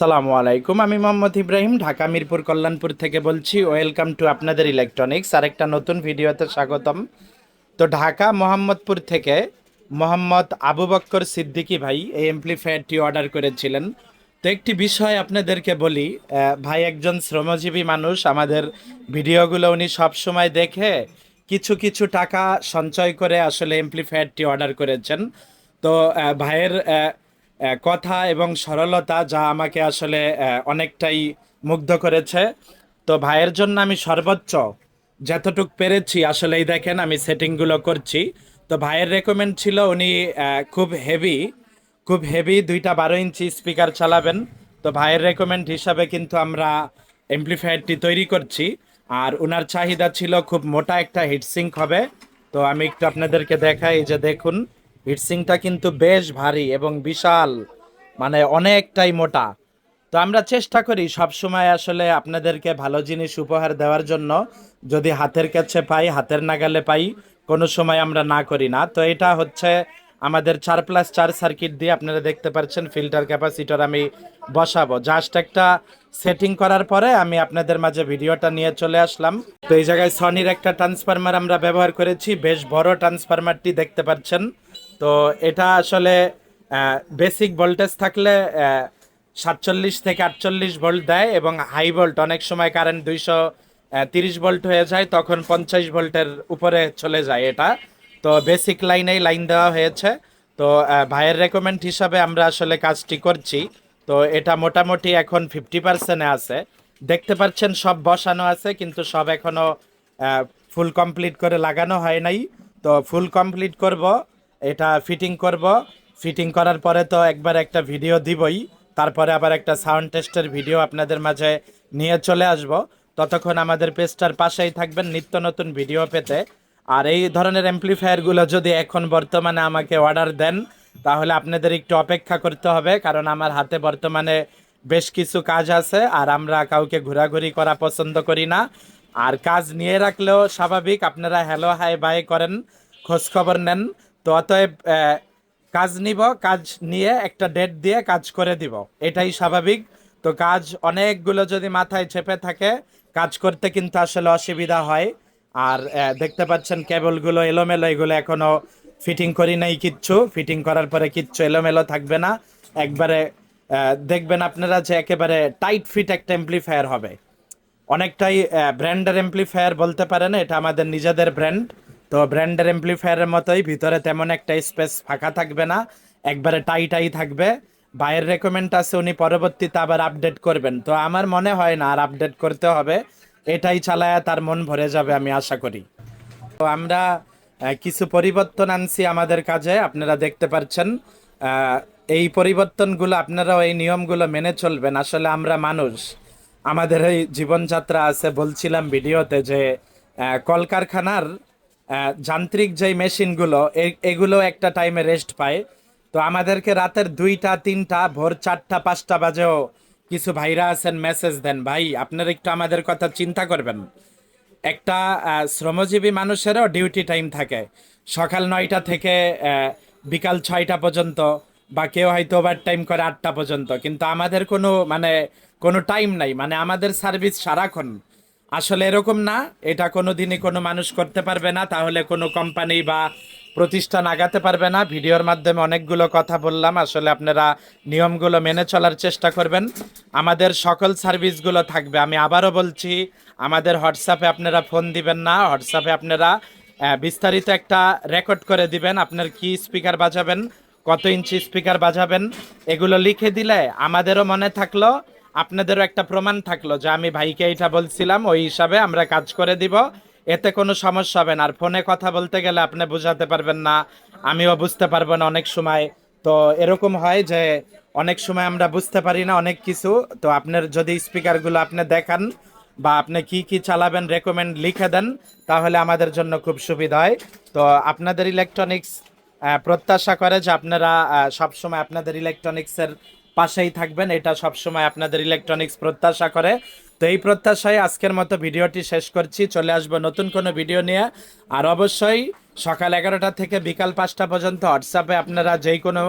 সালামু আলাইকুম। আমি মোহাম্মদ ইব্রাহিম, ঢাকা মিরপুর কল্যাণপুর থেকে বলছি, ওয়েলকাম টু আপনাদের ইলেকট্রনিক্স। আরেকটা নতুন ভিডিওতে স্বাগতম। তো ঢাকা, মোহাম্মদপুর থেকে মোহাম্মদ আবু বক্কর সিদ্দিকী ভাই এই এমপ্লিফায়ারটি অর্ডার করেছিলেন। তো একটি বিষয় আপনাদেরকে বলি ভাই একজন শ্রমজীবী মানুষ, আমাদের ভিডিওগুলো উনি সবসময় দেখে কিছু কিছু টাকা সঞ্চয় করে আসলে এমপ্লিফায়ারটি অর্ডার করেছেন। তো ভাইয়ের কথা এবং সরলতা যা আমাকে আসলে অনেকটাই মুগ্ধ করেছে। তো ভাইয়ের জন্য আমি সর্বোচ্চ যতটুক পেরেছি আসলে এই দেখেন আমি সেটিংগুলো করছি। তো ভাইয়ের রেকমেন্ড ছিল উনি খুব হেভি খুব হেভি দুইটা বারো ইঞ্চি স্পিকার চালাবেন। তো ভাইয়ের রেকমেন্ড হিসাবে কিন্তু আমরা এমপ্লিফায়ারটি তৈরি করছি। আর ওনার চাহিদা ছিল খুব মোটা একটা হিটসিঙ্ক হবে। তো আমি একটু আপনাদেরকে দেখাই যে দেখুন হিটসিংটা কিন্তু বেশ ভারী এবং বিশাল মানে অনেকটাই মোটা। তো আমরা চেষ্টা করি সব সময় আসলে আপনাদেরকে ভালো জিনিস উপহার দেওয়ার জন্য। যদি হাতের কাছে পাই, হাতের নাগালে পাই, কোনো সময় আমরা না করি না। তো এটা হচ্ছে আমাদের চার প্লাস চার সার্কিট দিয়ে আপনারা দেখতে পাচ্ছেন ফিল্টার ক্যাপাসিটর আমি বসাবো। জাস্ট একটা সেটিং করার পরে আমি আপনাদের মাঝে ভিডিওটা নিয়ে চলে আসলাম। তো এই জায়গায় সনির একটা ট্রান্সফরমার আমরা ব্যবহার করেছি, বেশ বড় ট্রান্সফরমারটি দেখতে পাচ্ছেন। তো এটা আসলে বেসিক ভোল্টেজ থাকলে সাতচল্লিশ থেকে আটচল্লিশ ভোল্ট দেয় এবং হাই ভোল্ট অনেক সময় কারেন্ট দুইশো তিরিশ ভোল্ট হয়ে যায়, তখন পঞ্চাশ ভোল্টের উপরে চলে যায় এটা। তো বেসিক লাইনেই লাইন দেওয়া হয়েছে। তো ভাইয়ের রেকমেন্ড হিসাবে আমরা আসলে কাজটি করছি। তো এটা মোটামুটি এখন ফিফটি পার্সেন্টে আছে। দেখতে পাচ্ছেন সব বসানো আছে, কিন্তু সব এখনও ফুল কমপ্লিট করে লাগানো হয় নাই। তো ফুল কমপ্লিট করব। এটা ফিটিং করব। ফিটিং করার পরে তো একবার একটা ভিডিও দিবই। তারপরে আবার একটা সাউন্ড টেস্টের ভিডিও আপনাদের মাঝে নিয়ে চলে আসব। ততক্ষণ আমাদের পেজটার পাশেই থাকবেন নিত্য নতুন ভিডিও পেতে। আর এই ধরনের অ্যাম্প্লিফায়ারগুলো যদি এখন বর্তমানে আমাকে অর্ডার দেন, তাহলে আপনাদের একটু অপেক্ষা করতে হবে, কারণ আমার হাতে বর্তমানে বেশ কিছু কাজ আছে, আর আমরা কাউকে ঘোরাঘুরি করা পছন্দ করি না। আর কাজ নিয়ে রাখলেও স্বাভাবিক, আপনারা হ্যালো হাই বাই করেন খোঁজখবর নেন। তো অতএব কাজ নিব, কাজ নিয়ে একটা ডেট দিয়ে কাজ করে দিব। এটাই স্বাভাবিক। তো কাজ অনেকগুলো যদি মাথায় চেপে থাকে, কাজ করতে কিন্তু আসলে অসুবিধা হয়। আর দেখতে পাচ্ছেন কেবলগুলো এলোমেলো, এগুলো এখনও ফিটিং করি নাই কিচ্ছু। ফিটিং করার পরে কিচ্ছু এলোমেলো থাকবে না। একবারে দেখবেন আপনারা যে একেবারে টাইট ফিট একটা এমপ্লিফায়ার হবে। অনেকটাই ব্র্যান্ডের এমপ্লিফায়ার বলতে পারেন, এটা আমাদের নিজেদের ব্র্যান্ড তো ব্র্যান্ডের এমপ্লিফায়ারের মতোই ভিতরে তেমন একটা স্পেস ফাঁকা থাকবে না, একবারে টাইটাই থাকবে। বাইরের রেকমেন্ড আছে, উনি পরবর্তীতে আবার আপডেট করবেন। তো আমার মনে হয় না আর আপডেট করতে হবে, এটাই চালায়া তার মন ভরে যাবে আমি আশা করি। তো আমরা কিছু পরিবর্তন আনছি আমাদের কাজে, আপনারা দেখতে পাচ্ছেন এই পরিবর্তনগুলো, আপনারাও এই নিয়মগুলো মেনে চলবেন। আসলে আমরা মানুষ, আমাদের এই জীবনযাত্রা আছে, বলছিলাম ভিডিওতে যে কলকারখানার যান্ত্রিক যেই মেশিনগুলো এগুলো একটা টাইমে রেস্ট পায়। তো আমাদেরকে রাতের দুইটা, তিনটা, ভোর চারটা, পাঁচটা বাজেও কিছু ভাইরা আছেন মেসেজ দেন, ভাই, আপনারা একটু আমাদের কথা চিন্তা করবেন। একটা শ্রমজীবী মানুষেরও ডিউটি টাইম থাকে। সকাল নয়টা থেকে বিকাল ছয়টা পর্যন্ত বা কেউ হয়তো ওভার টাইম করে আটটা পর্যন্ত। কিন্তু আমাদের কোনো মানে কোনো টাইম নাই। মানে আমাদের সার্ভিস সারাক্ষণ আসলে এরকম না, এটা কোনো দিনই কোনো মানুষ করতে পারবে না, তাহলে কোনো কোম্পানি বা প্রতিষ্ঠান আগাতে পারবে না। ভিডিওর মাধ্যমে অনেকগুলো কথা বললাম, আসলে আপনারা নিয়মগুলো মেনে চলার চেষ্টা করবেন। আমাদের সকল সার্ভিসগুলো থাকবে। আমি আবারও বলছি, আমাদের হোয়াটসঅ্যাপে আপনারা ফোন দিবেন না হোয়াটসঅ্যাপে আপনারা বিস্তারিত একটা রেকর্ড করে দিবেন, আপনার কি স্পিকার বাজাবেন, কত ইঞ্চি স্পিকার বাজাবেন, এগুলো লিখে দিলে আমাদেরও মনে থাকল আপনাদেরও একটা প্রমাণ থাকল যে আমি ভাইকে এটা বলছিলাম, ওই হিসাবে আমরা কাজ করে দিব। এতে কোনো সমস্যা হবে না। আর ফোনে কথা বলতে গেলে আপনি বোঝাতে পারবেন না, আমিও বুঝতে পারব না অনেক সময়। তো এরকম হয় যে অনেক সময় আমরা বুঝতে পারি না অনেক কিছু। তো আপনার যদি স্পিকারগুলো আপনি দেখান বা আপনি কি কি চালাবেন রেকমেন্ড লিখে দেন, তাহলে আমাদের জন্য খুব সুবিধা হয়। তো আপনাদের ইলেকট্রনিক্স প্রত্যাশা করে যে আপনারা সবসময় আপনাদের ইলেকট্রনিক্সের পাশেই থাকবেন, এটা সবসময় আপনাদের ইলেকট্রনিক্স প্রত্যাশা করে। তো এই প্রত্যাশায় আজকের মতো ভিডিওটি শেষ করছি, চলে আসব নতুন কোনো ভিডিও নিয়ে। আর অবশ্যই সকাল এগারোটা থেকে বিকাল পাঁচটা পর্যন্ত হোয়াটসঅ্যাপে আপনারা যেই কোনো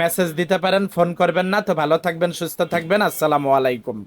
মেসেজ দিতে পারেন ফোন করবেন না। তো ভালো থাকবেন, সুস্থ থাকবেন, আসসালামু আলাইকুম।